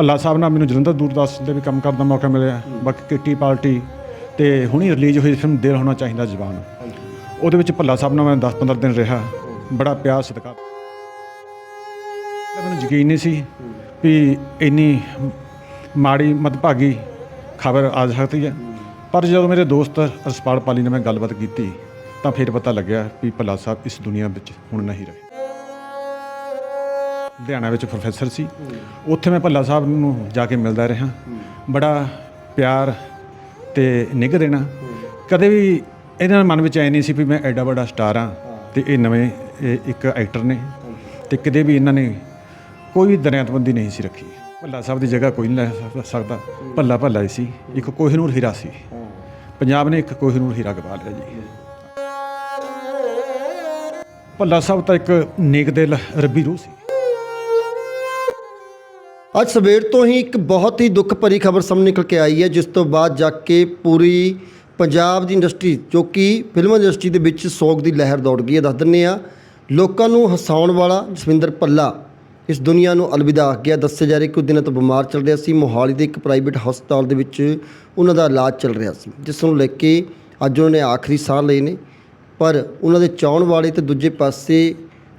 ਭੱਲਾ ਸਾਹਿਬ ਨਾਲ ਮੈਨੂੰ ਜਲੰਧਰ ਦੂਰਦਰਸ਼ਨ ਦੇ ਵੀ ਕੰਮ ਕਰਨ ਦਾ ਮੌਕਾ ਮਿਲਿਆ। ਬਾਕੀ ਕਿੱਟੀ ਪਾਰਟੀ ਤੇ ਹੁਣੀ ਰਿਲੀਜ਼ ਹੋਈ ਫਿਲਮ ਦਿਲ ਹੋਣਾ ਚਾਹੀਦਾ ਜ਼ਬਾਨ ਉਹਦੇ ਵਿੱਚ ਭੱਲਾ ਸਾਹਿਬ ਨਾਲ ਮੈਂ 10-15 ਦਿਨ ਰਿਹਾ। ਬੜਾ ਪਿਆਰ ਸਤਿਕਾਰ ਮੈਨੂੰ ਯਕੀਨ ਨਹੀਂ ਸੀ ਵੀ ਇੰਨੀ ਮਾੜੀ ਮਦਭਾਗੀ ਖਬਰ ਆ ਸਕਦੀ ਹੈ। ਪਰ ਜਦੋਂ ਮੇਰੇ ਦੋਸਤ ਰਸਪਾਲ ਪਾਲੀ ਨਾਲ ਮੈਂ ਗੱਲਬਾਤ ਕੀਤੀ ਤਾਂ ਫਿਰ ਪਤਾ ਲੱਗਿਆ ਵੀ ਭੱਲਾ ਸਾਹਿਬ ਇਸ ਦੁਨੀਆ ਵਿੱਚ ਹੁਣ ਨਹੀਂ ਰਹੇ। ਲੁਧਿਆਣਾ ਵਿੱਚ ਪ੍ਰੋਫੈਸਰ ਸੀ। ਉੱਥੇ ਮੈਂ ਭੱਲਾ ਸਾਹਿਬ ਨੂੰ ਜਾ ਕੇ ਮਿਲਦਾ ਰਿਹਾ। ਬੜਾ ਪਿਆਰ ਤੇ ਨਿੱਘ ਦੇਣਾ। ਕਦੇ ਵੀ ਇਹਨਾਂ ਦੇ ਮਨ ਵਿੱਚ ਐ ਨਹੀਂ ਸੀ ਵੀ ਮੈਂ ਐਡਾ ਵੱਡਾ ਸਟਾਰ ਹਾਂ ਤੇ ਇਹ ਨਵੇਂ, ਇਹ ਇੱਕ ਐਕਟਰ ਨੇ ਤੇ ਕਦੇ ਵੀ ਇਹਨਾਂ ਨੇ ਕੋਈ ਵੀ ਦਰਿਆਤਬੰਦੀ ਨਹੀਂ ਸੀ ਰੱਖੀ। ਭੱਲਾ ਸਾਹਿਬ ਦੀ ਜਗ੍ਹਾ ਕੋਈ ਨਹੀਂ ਲੈ ਸਕਦਾ। ਭੱਲਾ ਭੱਲਾ ਹੀ ਸੀ। ਇੱਕ ਕੋਹਿਨੂਰ ਹੀਰਾ ਸੀ। ਪੰਜਾਬ ਨੇ ਇੱਕ ਕੋਹਿਨੂਰ ਹੀਰਾ ਗਵਾ ਲਿਆ ਜੀ। ਭੱਲਾ ਸਾਹਿਬ ਤਾਂ ਇੱਕ ਨੇਕ ਦਿਲ, ਰੱਬੀ ਰੂਹ ਸੀ। ਅੱਜ ਸਵੇਰ ਤੋਂ ਹੀ ਇੱਕ ਬਹੁਤ ਹੀ ਦੁੱਖ ਭਰੀ ਖਬਰ ਸਾਹਮਣੇ ਨਿਕਲ ਕੇ ਆਈ ਹੈ, ਜਿਸ ਤੋਂ ਬਾਅਦ ਜਾ ਕੇ ਪੂਰੀ ਪੰਜਾਬ ਦੀ ਇੰਡਸਟਰੀ, ਜੋ ਕਿ ਫਿਲਮ ਇੰਡਸਟਰੀ ਦੇ ਵਿੱਚ ਸੋਗ ਦੀ ਲਹਿਰ ਦੌੜ ਗਈ ਹੈ, ਦੱਸ ਦਿੰਨੇ ਆ ਲੋਕਾਂ ਨੂੰ ਹਸਾਉਣ ਵਾਲਾ ਜਸਵਿੰਦਰ ਭੱਲਾ ਇਸ ਦੁਨੀਆ ਨੂੰ ਅਲਵਿਦਾ ਆਖ ਗਿਆ। ਦੱਸਿਆ ਜਾ ਰਿਹਾ ਕੁਝ ਦਿਨਾਂ ਤੋਂ ਬਿਮਾਰ ਚੱਲ ਰਿਹਾ ਸੀ। ਮੋਹਾਲੀ ਦੇ ਇੱਕ ਪ੍ਰਾਈਵੇਟ ਹਸਪਤਾਲ ਦੇ ਵਿੱਚ ਉਹਨਾਂ ਦਾ ਇਲਾਜ ਚੱਲ ਰਿਹਾ ਸੀ, ਜਿਸ ਨੂੰ ਲੈ ਕੇ ਅੱਜ ਉਹਨਾਂ ਨੇ ਆਖਰੀ ਸਾਹ ਲਏ ਨੇ। ਪਰ ਉਹਨਾਂ ਦੇ ਚਾਹਣ ਵਾਲੇ ਤੇ ਦੂਜੇ ਪਾਸੇ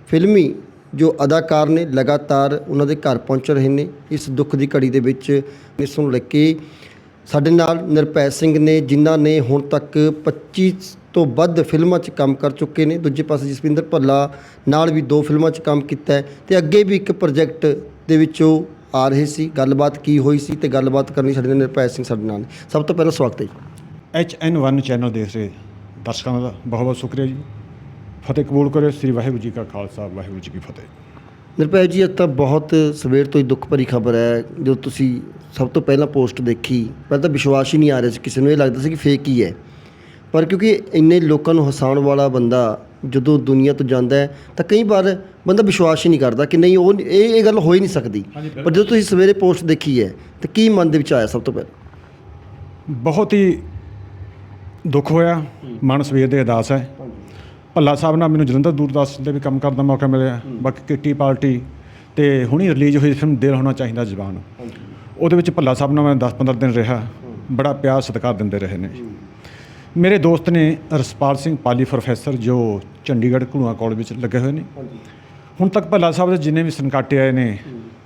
ਫਿਲਮੀ ਜੋ ਅਦਾਕਾਰ ਨੇ ਲਗਾਤਾਰ ਉਹਨਾਂ ਦੇ ਘਰ ਪਹੁੰਚ ਰਹੇ ਨੇ, ਇਸ ਦੁੱਖ ਦੀ ਘੜੀ ਦੇ ਵਿੱਚ ਇਸ ਨੂੰ ਲੈ ਕੇ ਸਾਡੇ ਨਾਲ ਨਿਰਪੈ ਸਿੰਘ ਨੇ, ਜਿਨ੍ਹਾਂ ਨੇ ਹੁਣ ਤੱਕ 25 ਤੋਂ ਵੱਧ ਫਿਲਮਾਂ 'ਚ ਕੰਮ ਕਰ ਚੁੱਕੇ ਨੇ। ਦੂਜੇ ਪਾਸੇ ਜਸਵਿੰਦਰ ਭੱਲਾ ਨਾਲ ਵੀ ਦੋ ਫਿਲਮਾਂ 'ਚ ਕੰਮ ਕੀਤਾ ਹੈ ਤੇ ਅੱਗੇ ਵੀ ਇੱਕ ਪ੍ਰੋਜੈਕਟ ਦੇ ਵਿੱਚ ਉਹ ਆ ਰਹੇ ਸੀ। ਗੱਲਬਾਤ ਕੀ ਹੋਈ ਸੀ ਤੇ ਗੱਲਬਾਤ ਕਰਨੀ ਸਾਡੇ ਨਾਲ ਨਿਰਪੈ ਸਿੰਘ ਸਾਡੇ ਨਾਲ ਨੇ। ਸਭ ਤੋਂ ਪਹਿਲਾਂ ਸਵਾਗਤ ਹੈ ਜੀ। ਐਚ ਐਨ 1 ਚੈਨਲ ਦੇਖ ਰਹੇ ਦਰਸ਼ਕਾਂ ਦਾ ਬਹੁਤ ਬਹੁਤ ਸ਼ੁਕਰੀਆ ਜੀ। ਫਤਿਹ ਕਬੂਲ ਕਰਿਓ ਸ੍ਰੀ ਵਾਹਿਗੁਰੂ ਜੀ ਕਾ ਖਾਲਸਾ ਵਾਹਿਗੁਰੂ ਜੀ ਕੀ ਫਤਿਹ। ਨਿਰਭੈ ਜੀ ਇਹ ਤਾਂ ਬਹੁਤ ਸਵੇਰ ਤੋਂ ਹੀ ਦੁੱਖ ਭਰੀ ਖਬਰ ਹੈ ਜੋ ਤੁਸੀਂ ਸਭ ਤੋਂ ਪਹਿਲਾਂ ਪੋਸਟ ਦੇਖੀ ਪਹਿਲਾਂ ਤਾਂ ਵਿਸ਼ਵਾਸ ਹੀ ਨਹੀਂ ਆ ਰਿਹਾ ਸੀ ਕਿਸੇ ਨੂੰ ਇਹ ਲੱਗਦਾ ਸੀ ਕਿ ਫੇਕ ਹੀ ਹੈ। ਪਰ ਕਿਉਂਕਿ ਇੰਨੇ ਲੋਕਾਂ ਨੂੰ ਹਸਾਉਣ ਵਾਲਾ ਬੰਦਾ ਜਦੋਂ ਦੁਨੀਆ ਤੋਂ ਜਾਂਦਾ ਹੈ ਤਾਂ ਕਈ ਵਾਰ ਬੰਦਾ ਵਿਸ਼ਵਾਸ ਹੀ ਨਹੀਂ ਕਰਦਾ ਕਿ ਨਹੀਂ ਉਹ ਇਹ ਇਹ ਗੱਲ ਹੋ ਹੀ ਨਹੀਂ ਸਕਦੀ। ਪਰ ਜਦੋਂ ਤੁਸੀਂ ਸਵੇਰੇ ਪੋਸਟ ਦੇਖੀ ਹੈ ਤਾਂ ਕੀ ਮਨ ਦੇ ਵਿੱਚ ਆਇਆ ਸਭ ਤੋਂ ਪਹਿਲਾਂ? ਬਹੁਤ ਹੀ ਦੁੱਖ ਹੋਇਆ ਮਨ ਸਵੇਰ ਦੇ ਅਦਾਸ ਹੈ। ਭੱਲਾ ਸਾਹਿਬ ਨਾਲ ਮੈਨੂੰ ਜਲੰਧਰ ਦੂਰਦਰਸ਼ਨ ਦੇ ਵੀ ਕੰਮ ਕਰਨ ਦਾ ਮੌਕਾ ਮਿਲਿਆ। ਬਾਕੀ ਕਿੱਟੀ ਪਾਰਟੀ ਤੇ ਹੁਣੀ ਰਿਲੀਜ਼ ਹੋਈ ਫਿਲਮ ਦਿਲ ਹੋਣਾ ਚਾਹੀਦਾ ਜ਼ਬਾਨ। ਉਹਦੇ ਵਿੱਚ ਭੱਲਾ ਸਾਹਿਬ ਨਾਲ ਮੈਂ 10-15 ਦਿਨ ਰਿਹਾ। ਬੜਾ ਪਿਆਰ ਸਤਿਕਾਰ ਦਿੰਦੇ ਰਹੇ ਨੇ। ਮੇਰੇ ਦੋਸਤ ਨੇ ਰਸਪਾਲ ਸਿੰਘ ਪਾਲੀ ਪ੍ਰੋਫੈਸਰ ਜੋ ਚੰਡੀਗੜ੍ਹ ਘਲੂਆ ਕਾਲਜ ਵਿੱਚ ਲੱਗੇ ਹੋਏ ਨੇ। ਹੁਣ ਤੱਕ ਭੱਲਾ ਸਾਹਿਬ ਦੇ ਜਿੰਨੇ ਵੀ ਸੰਕਾਟੇ ਆਏ ਨੇ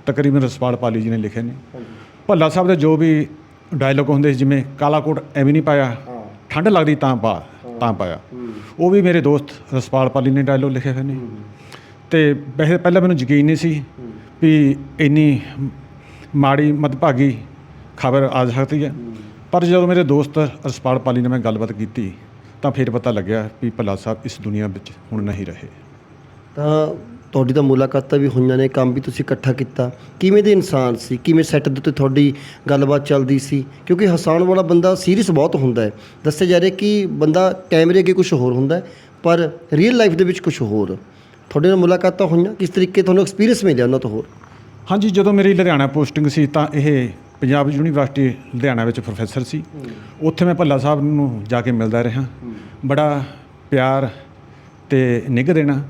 ਤਕਰੀਬਨ ਰਸਪਾਲ ਪਾਲੀ ਜੀ ਨੇ ਲਿਖੇ ਨੇ। ਭੱਲਾ ਸਾਹਿਬ ਦੇ ਜੋ ਵੀ ਡਾਇਲੋਗ ਹੁੰਦੇ ਜਿਵੇਂ ਕਾਲਾ ਕੋਟ ਐਵੇਂ ਨਹੀਂ ਪਾਇਆ ਠੰਡ ਲੱਗਦੀ ਤਾਂ ਪਾ ਤਾਂ ਪਾਇਆ। ਉਹ ਵੀ ਮੇਰੇ ਦੋਸਤ ਰਸਪਾਲ ਪਾਲੀ ਨੇ ਡਾਇਲੋਗ ਲਿਖੇ ਹੋਏ ਨੇ। ਤੇ ਵੈਸੇ ਪਹਿਲਾਂ ਮੈਨੂੰ ਯਕੀਨ ਨਹੀਂ ਸੀ ਵੀ ਇੰਨੀ ਮਾੜੀ ਮਦਭਾਗੀ ਖਬਰ ਆ ਸਕਦੀ ਹੈ। ਪਰ ਜਦੋਂ ਮੇਰੇ ਦੋਸਤ ਰਸਪਾਲ ਪਾਲੀ ਨਾਲ ਮੈਂ ਗੱਲਬਾਤ ਕੀਤੀ ਤਾਂ ਫਿਰ ਪਤਾ ਲੱਗਿਆ ਵੀ ਭੱਲਾ ਸਾਹਿਬ ਇਸ ਦੁਨੀਆ ਵਿੱਚ ਹੁਣ ਨਹੀਂ ਰਹੇ। ਤਾਂ ਤੁਹਾਡੀ ਤਾਂ ਮੁਲਾਕਾਤਾਂ ਵੀ ਹੋਈਆਂ ਨੇ ਕੰਮ ਵੀ ਤੁਸੀਂ ਇਕੱਠਾ ਕੀਤਾ। ਕਿਵੇਂ ਦੇ ਇਨਸਾਨ ਸੀ? ਕਿਵੇਂ ਸੈੱਟ ਦੇ ਉੱਤੇ ਤੁਹਾਡੀ ਗੱਲਬਾਤ ਚੱਲਦੀ ਸੀ? ਕਿਉਂਕਿ ਹਸਾਉਣ ਵਾਲਾ ਬੰਦਾ ਸੀਰੀਅਸ ਬਹੁਤ ਹੁੰਦਾ ਹੈ। ਦੱਸਿਆ ਜਾ ਰਿਹਾ ਕਿ ਬੰਦਾ ਕੈਮਰੇ ਅੱਗੇ ਕੁਝ ਹੋਰ ਹੁੰਦਾ ਪਰ ਰੀਅਲ ਲਾਈਫ ਦੇ ਵਿੱਚ ਕੁਝ ਹੋਰ। ਤੁਹਾਡੇ ਨਾਲ ਮੁਲਾਕਾਤਾਂ ਹੋਈਆਂ? ਕਿਸ ਤਰੀਕੇ ਤੁਹਾਨੂੰ ਐਕਸਪੀਰੀਅੰਸ ਮਿਲਿਆ ਉਹਨਾਂ ਤੋਂ ਹੋਰ? ਹਾਂਜੀ ਜਦੋਂ ਮੇਰੀ ਲੁਧਿਆਣਾ ਪੋਸਟਿੰਗ ਸੀ ਤਾਂ ਇਹ ਪੰਜਾਬ ਯੂਨੀਵਰਸਿਟੀ ਲੁਧਿਆਣਾ ਵਿੱਚ ਪ੍ਰੋਫੈਸਰ ਸੀ। ਉੱਥੇ ਮੈਂ ਭੱਲਾ ਸਾਹਿਬ ਨੂੰ ਜਾ ਕੇ ਮਿਲਦਾ ਰਿਹਾ। ਬੜਾ ਪਿਆਰ ਤੇ ਨਿੱਘ ਦੇਣਾ।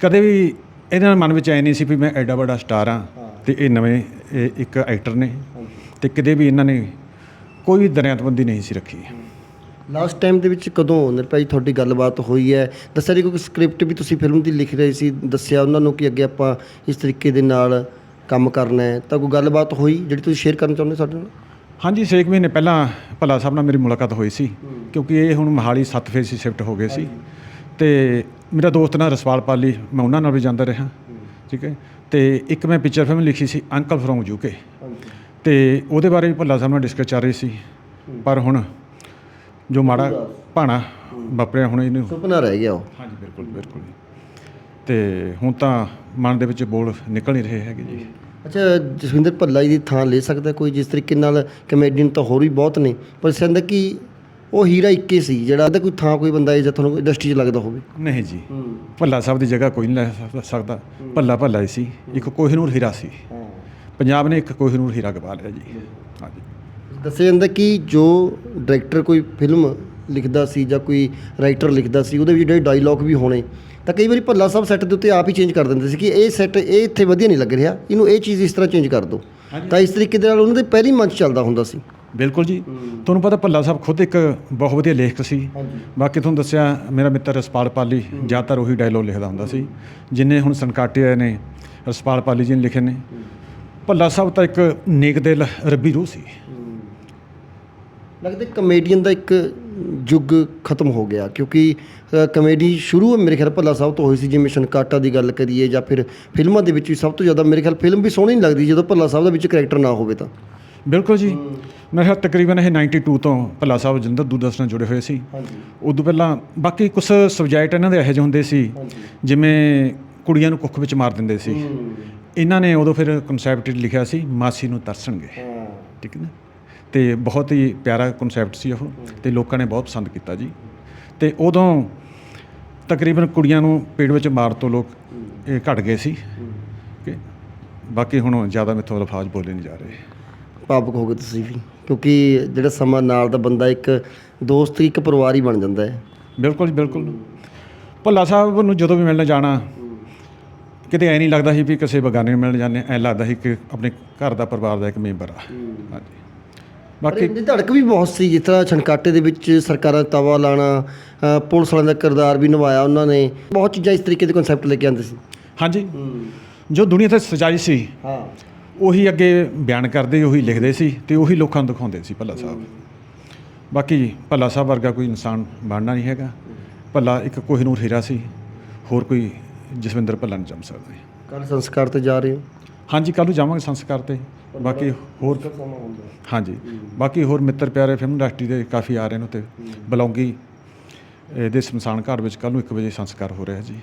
ਕਦੇ ਵੀ ਇਹਨਾਂ ਦੇ ਮਨ ਵਿੱਚ ਐ ਨਹੀਂ ਸੀ ਵੀ ਮੈਂ ਐਡਾ ਵੱਡਾ ਸਟਾਰ ਹਾਂ ਤੇ ਇਹ ਨਵੇਂ ਇਹ ਇੱਕ ਐਕਟਰ ਨੇ ਤੇ ਕਦੇ ਵੀ ਇਹਨਾਂ ਨੇ ਕੋਈ ਵੀ ਦਰਿਆਤਬੰਦੀ ਨਹੀਂ ਸੀ ਰੱਖੀ। ਲਾਸਟ ਟਾਈਮ ਦੇ ਵਿੱਚ ਕਦੋਂ ਨਿਰਭੈ ਜੀ ਤੁਹਾਡੀ ਗੱਲਬਾਤ ਹੋਈ ਹੈ? ਦੱਸਿਆ ਜੀ ਕੋਈ ਸਕ੍ਰਿਪਟ ਵੀ ਤੁਸੀਂ ਫਿਲਮ ਦੀ ਲਿਖ ਰਹੇ ਸੀ ਦੱਸਿਆ ਉਹਨਾਂ ਨੂੰ ਕਿ ਅੱਗੇ ਆਪਾਂ ਇਸ ਤਰੀਕੇ ਦੇ ਨਾਲ ਕੰਮ ਕਰਨਾ ਹੈ? ਤਾਂ ਕੋਈ ਗੱਲਬਾਤ ਹੋਈ ਜਿਹੜੀ ਤੁਸੀਂ ਸ਼ੇਅਰ ਕਰਨਾ ਚਾਹੁੰਦੇ ਸਾਡੇ ਨਾਲ? ਹਾਂਜੀ ਛੇ ਕੁ ਮਹੀਨੇ ਪਹਿਲਾਂ ਭੱਲਾ ਸਾਹਿਬ ਨਾਲ ਮੇਰੀ ਮੁਲਾਕਾਤ ਹੋਈ ਸੀ ਕਿਉਂਕਿ ਇਹ ਹੁਣ ਮਹਾਲੀ 7 ਫੇਜ਼ ਸੀ ਸ਼ਿਫਟ ਹੋ ਗਏ ਸੀ ਤੇ ਮੇਰਾ ਦੋਸਤ ਨਾਲ ਰਸਵਾਲ ਪਾਲੀ ਮੈਂ ਉਹਨਾਂ ਨਾਲ ਵੀ ਜਾਂਦਾ ਰਿਹਾ ਠੀਕ ਹੈ। ਤੇ ਇੱਕ ਮੈਂ ਪਿਕਚਰ ਫਿਲਮ ਲਿਖੀ ਸੀ ਅੰਕਲ ਫਰੋਮ ਯੂਕੇ ਤੇ ਉਹਦੇ ਬਾਰੇ ਵੀ ਭੱਲਾ ਸਾਹਿਬ ਨਾਲ ਡਿਸਕਸ ਚੱਲ ਰਹੀ ਸੀ। ਪਰ ਹੁਣ ਜੋ ਮਾੜਾ ਭਾਣਾ ਵਾਪਰਿਆ ਹੁਣ ਇਹਨੂੰ ਸੁਪਨਾ ਰਹਿ ਗਿਆ ਉਹ। ਹਾਂਜੀ ਬਿਲਕੁਲ ਬਿਲਕੁਲ। ਤੇ ਹੁਣ ਤਾਂ ਮਨ ਦੇ ਵਿੱਚ ਬੋਲ ਨਿਕਲ ਨਹੀਂ ਰਹੇ ਹੈਗੇ ਜੀ। ਅੱਛਾ ਜਸਵਿੰਦਰ ਭੱਲਾ ਜੀ ਦੀ ਥਾਂ ਲੈ ਸਕਦਾ ਕੋਈ ਜਿਸ ਤਰੀਕੇ ਨਾਲ ਕਮੇਡੀਅਨ ਤਾਂ ਹੋਰ ਵੀ ਬਹੁਤ ਨੇ ਪਰ ਸੰਦ ਕਿ ਉਹ ਹੀਰਾ ਇੱਕੇ ਸੀ ਜਿਹੜਾ ਇਹਦਾ ਕੋਈ ਥਾਂ ਕੋਈ ਬੰਦਾ ਹੈ ਜਾਂ ਤੁਹਾਨੂੰ ਇੰਡਸਟਰੀ 'ਚ ਲੱਗਦਾ ਹੋਵੇ। ਨਹੀਂ ਜੀ। ਭੱਲਾ ਸਾਹਿਬ ਦੀ ਜਗ੍ਹਾ ਕੋਈ ਨਹੀਂ ਲੈ ਸਕ- ਸਕਦਾ। ਭੱਲਾ ਭੱਲਾ ਹੀ ਸੀ। ਇੱਕ ਕੋਹਿਨੂਰ ਹੀਰਾ ਸੀ। ਪੰਜਾਬ ਨੇ ਇੱਕ ਕੋਹਿਨੂਰ ਹੀਰਾ ਗਵਾ ਲਿਆ ਜੀ। ਹਾਂਜੀ। ਦੱਸਿਆ ਜਾਂਦਾ ਕਿ ਜੋ ਡਾਇਰੈਕਟਰ ਕੋਈ ਫਿਲਮ ਲਿਖਦਾ ਸੀ ਜਾਂ ਕੋਈ ਰਾਈਟਰ ਲਿਖਦਾ ਸੀ ਉਹਦੇ ਵਿੱਚ ਜਿਹੜੇ ਡਾਇਲੌਗ ਵੀ ਹੋਣੇ ਤਾਂ ਕਈ ਵਾਰੀ ਭੱਲਾ ਸਾਹਿਬ ਸੈੱਟ ਦੇ ਉੱਤੇ ਆਪ ਹੀ ਚੇਂਜ ਕਰ ਦਿੰਦੇ ਸੀ ਕਿ ਇਹ ਸੈੱਟ ਇਹ ਇੱਥੇ ਵਧੀਆ ਨਹੀਂ ਲੱਗ ਰਿਹਾ ਇਹਨੂੰ ਇਹ ਚੀਜ਼ ਇਸ ਤਰ੍ਹਾਂ ਚੇਂਜ ਕਰ ਦਿਓ। ਤਾਂ ਇਸ ਤਰੀਕੇ ਦੇ ਨਾਲ ਉਹਨਾਂ ਦੇ ਪਹਿਲੀ ਮੰਚ ਚੱਲਦਾ ਹੁੰਦਾ ਸੀ। ਬਿਲਕੁਲ ਜੀ। ਤੁਹਾਨੂੰ ਪਤਾ ਭੱਲਾ ਸਾਹਿਬ ਖੁਦ ਇੱਕ ਬਹੁਤ ਵਧੀਆ ਲੇਖਕ ਸੀ। ਬਾਕੀ ਤੁਹਾਨੂੰ ਦੱਸਿਆ ਮੇਰਾ ਮਿੱਤਰ ਰਸਪਾਲ ਪਾਲੀ ਜ਼ਿਆਦਾਤਰ ਉਹੀ ਡਾਇਲੋਗ ਲਿਖਦਾ ਹੁੰਦਾ ਸੀ। ਜਿੰਨੇ ਹੁਣ ਸੰਕਾਟੇ ਆਏ ਨੇ ਰਸਪਾਲ ਪਾਲੀ ਜੀ ਨੇ ਲਿਖੇ ਨੇ। ਭੱਲਾ ਸਾਹਿਬ ਤਾਂ ਇੱਕ ਨੇਕ ਦਿਲ ਰੱਬੀ ਰੂਹ ਸੀ। ਲੱਗਦਾ ਕਮੇਡੀਅਨ ਦਾ ਇੱਕ ਯੁੱਗ ਖਤਮ ਹੋ ਗਿਆ ਕਿਉਂਕਿ ਕਮੇਡੀ ਸ਼ੁਰੂ ਮੇਰੇ ਖਿਆਲ ਭੱਲਾ ਸਾਹਿਬ ਤੋਂ ਹੋਈ ਸੀ ਜਿਵੇਂ ਸ਼ਨਕਾਟਾ ਦੀ ਗੱਲ ਕਰੀਏ ਜਾਂ ਫਿਰ ਫਿਲਮਾਂ ਦੇ ਵਿੱਚ ਵੀ ਸਭ ਤੋਂ ਜ਼ਿਆਦਾ ਮੇਰੇ ਖਿਆਲ ਫਿਲਮ ਵੀ ਸੋਹਣੀ ਨਹੀਂ ਲੱਗਦੀ ਜਦੋਂ ਭੱਲਾ ਸਾਹਿਬ ਦਾ ਵਿੱਚ ਕਰੈਕਟਰ ਨਾ ਹੋਵੇ ਤਾਂ। ਬਿਲਕੁਲ ਜੀ। ਮੇਰੇ ਖਿਆਲ ਤਕਰੀਬਨ ਇਹ 92 ਤੋਂ ਭੱਲਾ ਸਾਹਿਬ ਜਿੰਦਰ ਦੂਰਦਰਸ਼ਨ ਨਾਲ ਜੁੜੇ ਹੋਏ ਸੀ। ਹਾਂਜੀ। ਉਦੋਂ ਪਹਿਲਾਂ ਬਾਕੀ ਕੁਝ ਸਬਜੈਕਟ ਇਹਨਾਂ ਦੇ ਇਹੋ ਜਿਹੇ ਹੁੰਦੇ ਸੀ ਜਿਵੇਂ ਕੁੜੀਆਂ ਨੂੰ ਕੁੱਖ ਵਿੱਚ ਮਾਰ ਦਿੰਦੇ ਸੀ। ਇਹਨਾਂ ਨੇ ਉਦੋਂ ਫਿਰ ਕਨਸੈਪਟ ਲਿਖਿਆ ਸੀ ਮਾਸੀ ਨੂੰ ਤਰਸਣਗੇ। ਠੀਕ ਹੈ ਨਾ? ਤੇ ਬਹੁਤ ਹੀ ਪਿਆਰਾ ਕਨਸੈਪਟ ਸੀ ਉਹ ਤੇ ਲੋਕਾਂ ਨੇ ਬਹੁਤ ਪਸੰਦ ਕੀਤਾ ਜੀ। ਤੇ ਉਦੋਂ ਤਕਰੀਬਨ ਕੁੜੀਆਂ ਨੂੰ ਪੇੜ ਵਿੱਚ ਮਾਰ ਤੋਂ ਲੋਕ ਇਹ ਘਟ ਗਏ ਸੀ। ਕਿ ਬਾਕੀ ਹੁਣ ਜ਼ਿਆਦਾ ਮੇਥੋਂ ਅਲਫਾਜ਼ ਬੋਲੇ ਨਹੀਂ ਜਾ ਰਹੇ। ਭਾਵੁਕ ਹੋ ਗਏ ਤੁਸੀਂ ਵੀ ਕਿਉਂਕਿ ਜਿਹੜਾ ਸਮਾਂ ਨਾਲ ਦਾ ਬੰਦਾ ਇੱਕ ਦੋਸਤ ਇੱਕ ਪਰਿਵਾਰ ਹੀ ਬਣ ਜਾਂਦਾ ਹੈ। ਬਿਲਕੁਲ ਜੀ ਬਿਲਕੁਲ। ਭੱਲਾ ਸਾਹਿਬ ਨੂੰ ਜਦੋਂ ਵੀ ਮਿਲਣ ਜਾਣਾ ਕਿਤੇ ਐ ਨਹੀਂ ਲੱਗਦਾ ਸੀ ਵੀ ਕਿਸੇ ਬਗਾਨੇ ਨੂੰ ਮਿਲਣ ਜਾਂਦੇ ਐ ਲੱਗਦਾ ਸੀ ਕਿ ਆਪਣੇ ਘਰ ਦਾ ਪਰਿਵਾਰ ਦਾ ਇੱਕ ਮੈਂਬਰ ਆ। ਹਾਂਜੀ। ਬਾਕੀ ਇਹਦੀ ਧੜਕ ਵੀ ਬਹੁਤ ਸੀ ਜਿਸ ਤਰ੍ਹਾਂ ਛਣਕਾਟੇ ਦੇ ਵਿੱਚ ਸਰਕਾਰਾਂ ਤਵਾ ਲਾਣਾ ਪੁਲਿਸ ਵਾਲਿਆਂ ਦਾ ਕਿਰਦਾਰ ਵੀ ਨਿਭਾਇਆ ਉਹਨਾਂ ਨੇ ਬਹੁਤ ਚੀਜ਼ਾਂ ਇਸ ਤਰੀਕੇ ਦੇ ਕਨਸੈਪਟ ਲੈ ਕੇ ਆਉਂਦੇ ਸੀ। ਹਾਂਜੀ। ਜੋ ਦੁਨੀਆ ਤੇ ਸਜਾਈ ਸੀ ਹਾਂ। ਉਹੀ ਅੱਗੇ ਬਿਆਨ ਕਰਦੇ ਉਹੀ ਲਿਖਦੇ ਸੀ ਤੇ ਉਹੀ ਲੋਕਾਂ ਨੂੰ ਦਿਖਾਉਂਦੇ ਸੀ ਭੱਲਾ ਸਾਹਿਬ। ਬਾਕੀ ਭੱਲਾ ਸਾਹਿਬ ਵਰਗਾ ਕੋਈ ਇਨਸਾਨ ਬਣਨਾ ਨਹੀਂ ਹੈਗਾ। ਭੱਲਾ ਇੱਕ ਕੋਹਿਨੂਰ ਹੀਰਾ ਸੀ ਹੋਰ ਕੋਈ ਜਸਵਿੰਦਰ ਭੱਲਾ ਨਹੀਂ ਜੰਮ ਸਕਦਾ। ਕੱਲ ਸੰਸਕਾਰ ਤੇ ਜਾ ਰਹੇ ਹੋ? ਹਾਂਜੀ ਕੱਲ੍ਹ ਨੂੰ ਜਾਵਾਂਗੇ ਸੰਸਕਾਰ ਤੇ। ਬਾਕੀ ਹੋਰ ਹਾਂਜੀ। ਬਾਕੀ ਹੋਰ ਮਿੱਤਰ ਪਿਆਰੇ ਫਿਲਮ ਇੰਡਸਟਰੀ ਦੇ ਕਾਫੀ ਆ ਰਹੇ ਨੇ ਤੇ ਬਲੌਂਗੀ ਇਹਦੇ ਸ਼ਮਸ਼ਾਨ ਘਾਟ ਵਿੱਚ ਕੱਲ੍ਹ ਨੂੰ 1 ਵਜੇ ਸੰਸਕਾਰ ਹੋ ਰਿਹਾ ਜੀ।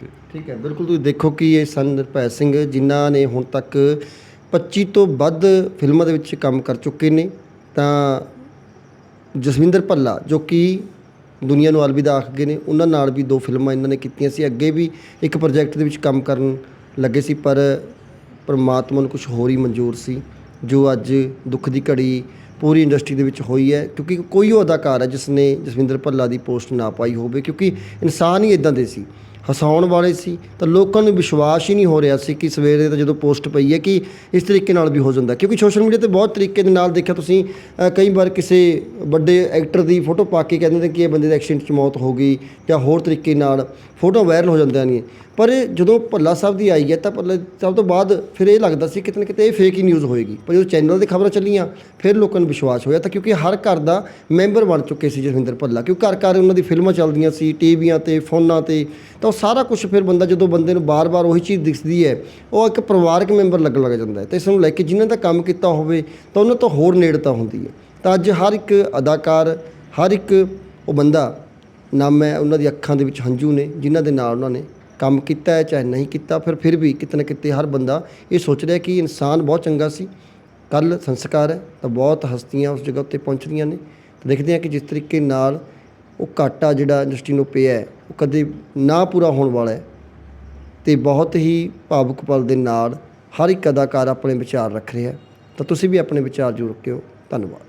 ਤੇ ਠੀਕ ਹੈ, ਬਿਲਕੁਲ ਤੁਸੀਂ ਦੇਖੋ ਕਿ ਇਹ ਸਨ ਨਿਰਭੈ ਸਿੰਘ ਜਿਨ੍ਹਾਂ ਨੇ ਹੁਣ ਤੱਕ 25 ਤੋਂ ਵੱਧ ਫਿਲਮਾਂ ਦੇ ਵਿੱਚ ਕੰਮ ਕਰ ਚੁੱਕੇ ਨੇ, ਤਾਂ ਜਸਵਿੰਦਰ ਭੱਲਾ, ਜੋ ਕਿ ਦੁਨੀਆ ਨੂੰ ਅਲਵਿਦਾ ਆਖ ਗਏ ਨੇ, ਉਹਨਾਂ ਨਾਲ ਵੀ ਦੋ ਫਿਲਮਾਂ ਇਹਨਾਂ ਨੇ ਕੀਤੀਆਂ ਸੀ। ਅੱਗੇ ਵੀ ਇੱਕ ਪ੍ਰੋਜੈਕਟ ਦੇ ਵਿੱਚ ਕੰਮ ਕਰਨ ਲੱਗੇ ਸੀ, ਪਰ ਪਰਮਾਤਮਾ ਨੂੰ ਕੁਝ ਹੋਰ ਹੀ ਮਨਜ਼ੂਰ ਸੀ, ਜੋ ਅੱਜ ਦੁੱਖ ਦੀ ਘੜੀ ਪੂਰੀ ਇੰਡਸਟਰੀ ਦੇ ਵਿੱਚ ਹੋਈ ਹੈ, ਕਿਉਂਕਿ ਕੋਈ ਉਹ ਅਦਾਕਾਰ ਹੈ ਜਿਸ ਨੇ ਜਸਵਿੰਦਰ ਭੱਲਾ ਦੀ ਪੋਸਟ ਨਾ ਪਾਈ ਹੋਵੇ, ਕਿਉਂਕਿ ਇਨਸਾਨ ਹੀ ਇਦਾਂ ਦੇ ਸੀ। ਹਸਾਉਣ ਵਾਲੇ ਸੀ, ਤਾਂ ਲੋਕਾਂ ਨੂੰ ਵਿਸ਼ਵਾਸ ਹੀ ਨਹੀਂ ਹੋ ਰਿਹਾ ਸੀ ਕਿ ਸਵੇਰੇ ਤਾਂ ਜਦੋਂ ਪੋਸਟ ਪਈ ਹੈ ਕਿ ਇਸ ਤਰੀਕੇ ਨਾਲ ਵੀ ਹੋ ਜਾਂਦਾ। ਕਿਉਂਕਿ ਸੋਸ਼ਲ ਮੀਡੀਆ ਤੇ ਬਹੁਤ ਤਰੀਕੇ ਦੇ ਨਾਲ ਦੇਖਿਆ ਤੁਸੀਂ ਕਈ ਵਾਰ ਕਿਸੇ ਵੱਡੇ ਐਕਟਰ ਦੀ ਫੋਟੋ ਪਾ ਕੇ ਕਹਿੰਦੇ ਨੇ ਕਿ ਇਹ ਬੰਦੇ ਦੇ ਐਕਸੀਡੈਂਟ 'ਚ ਮੌਤ ਹੋ ਗਈ ਜਾਂ ਹੋਰ ਤਰੀਕੇ ਨਾਲ ਫੋਟੋ ਵਾਇਰਲ ਹੋ ਜਾਂਦੀਆਂ ਨੇ। ਪਰ ਜਦੋਂ ਭੱਲਾ ਸਾਹਿਬ ਦੀ ਆਈ ਹੈ ਤਾਂ ਭੱਲਾ ਸਾਹਿਬ ਤੋਂ ਬਾਅਦ ਫਿਰ ਇਹ ਲੱਗਦਾ ਸੀ ਕਿਤੇ ਨਾ ਕਿਤੇ ਇਹ ਫੇਕ ਹੀ ਨਿਊਜ਼ ਹੋਏਗੀ। ਪਰ ਜਦੋਂ ਚੈਨਲ ਦੇ ਖਬਰਾਂ ਚੱਲੀਆਂ, ਫਿਰ ਲੋਕਾਂ ਨੂੰ ਵਿਸ਼ਵਾਸ ਹੋਇਆ ਤਾਂ ਕਿਉਂਕਿ ਹਰ ਘਰ ਦਾ ਮੈਂਬਰ ਬਣ ਚੁੱਕੇ ਸੀ ਜਸਵਿੰਦਰ ਭੱਲਾ। ਕਿਉਂਕਿ ਘਰ ਘਰ ਉਹਨਾਂ ਦੀ ਫਿਲਮਾਂ ਚੱਲਦੀਆਂ ਸੀ, ਟੀਵੀਆਂ ਤੇ, ਫੋਨਾਂ ਤੇ, ਤਾਂ ਉਹ ਸਾਰਾ ਕੁਝ ਫਿਰ ਬੰਦਾ ਜਦੋਂ ਬੰਦੇ ਨੂੰ ਬਾਰ-ਬਾਰ ਉਹੀ ਚੀਜ਼ ਦਿਖਦੀ ਹੈ, ਉਹ ਇੱਕ ਪਰਿਵਾਰਕ ਮੈਂਬਰ ਲੱਗਣ ਲੱਗ ਜਾਂਦਾ ਹੈ। ਤੇ ਇਸ ਨੂੰ ਲੈ ਕੇ ਜਿਨ੍ਹਾਂ ਦਾ ਕੰਮ ਕੀਤਾ ਹੋਵੇ, ਤਾਂ ਉਹਨਾਂ ਤੋਂ ਹੋਰ ਨੇੜਤਾ ਹੁੰਦੀ ਹੈ। ਤਾਂ ਅੱਜ ਹਰ ਇੱਕ ਅਦਾਕਾਰ, ਹਰ ਇੱਕ ਉਹ ਬੰਦਾ ਨਾਮ ਹੈ ਉਹਨਾਂ ਦੀ ਅੱਖਾਂ ਦੇ ਵਿੱਚ ਹੰਝੂ ਨੇ, ਜਿਨ੍ਹਾਂ ਦੇ ਨਾਲ ਉਹਨਾਂ ਨੇ ਕੰਮ ਕੀਤਾ ਹੈ, ਚਾਹੇ ਨਹੀਂ ਕੀਤਾ, ਫਿਰ ਫਿਰ ਵੀ ਕਿਤੇ ਨਾ ਕਿਤੇ ਹਰ ਬੰਦਾ ਇਹ ਸੋਚ ਰਿਹਾ ਕਿ ਇਨਸਾਨ ਬਹੁਤ ਚੰਗਾ ਸੀ। ਕੱਲ ਸੰਸਕਾਰ ਹੈ, ਤਾਂ ਬਹੁਤ ਹਸਤੀਆਂ ਉਸ ਜਗ੍ਹਾ ਉੱਤੇ ਪਹੁੰਚਦੀਆਂ ਨੇ। ਦੇਖਦੇ ਹਾਂ ਕਿ ਜਿਸ ਤਰੀਕੇ ਨਾਲ ਉਹ ਘਾਟਾ ਜਿਹੜਾ ਇੰਡਸਟਰੀ ਨੂੰ ਪਿਆ ਹੈ, ਉਹ ਕਦੇ ਨਾ ਪੂਰਾ ਹੋਣ ਵਾਲਾ ਹੈ ਤੇ ਬਹੁਤ ਹੀ ਭਾਵੁਕ ਪਲ ਦੇ ਨਾਲ ਹਰ ਇੱਕ ਅਦਾਕਾਰ ਆਪਣੇ ਵਿਚਾਰ ਰੱਖ ਰਿਹਾ ਤਾਂ ਤੁਸੀਂ ਵੀ ਆਪਣੇ ਵਿਚਾਰ ਜ਼ਰੂਰ ਰੱਖਿਓ। ਧੰਨਵਾਦ।